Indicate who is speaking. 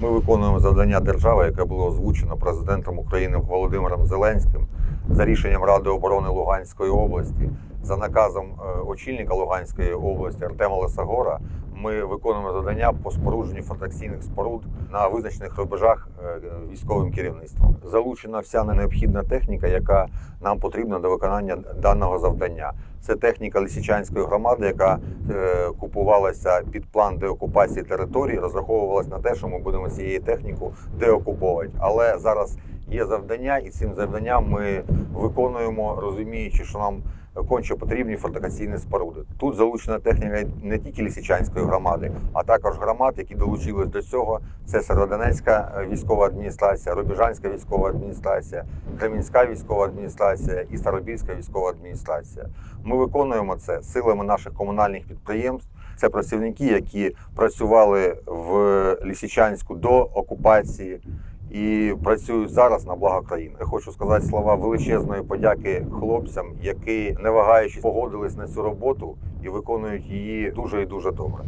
Speaker 1: Ми виконуємо завдання держави, яке було озвучено президентом України Володимиром Зеленським за рішенням Ради оборони Луганської області, за наказом е, очільника Луганської області Артема Лисагора. Ми виконуємо завдання по спорудженню фотоксійних споруд на визначених рубежах е, військовим керівництвом. Залучена вся необхідна техніка, яка нам потрібна до виконання даного завдання. Це техніка Лисичанської громади, яка е, купувалася під план деокупації території, розраховувалась на те, що ми будемо цією техніку деокуповувати. Але зараз є завдання, і цим завданням ми виконуємо, розуміючи, що нам конче потрібні фортифікаційні споруди. Тут залучена техніка не тільки Лисичанської громади, а також громад, які долучились до цього. Це Северодонецька військова адміністрація, Рубіжанська військова адміністрація, Кремінська військова адміністрація і Старобільська військова адміністрація. Ми виконуємо це силами наших комунальних підприємств. Це працівники, які працювали в Лисичанську до окупації і працюють зараз на благо країни. Хочу сказати слова величезної подяки хлопцям, які не вагаючись погодились на цю роботу і виконують її дуже і дуже добре.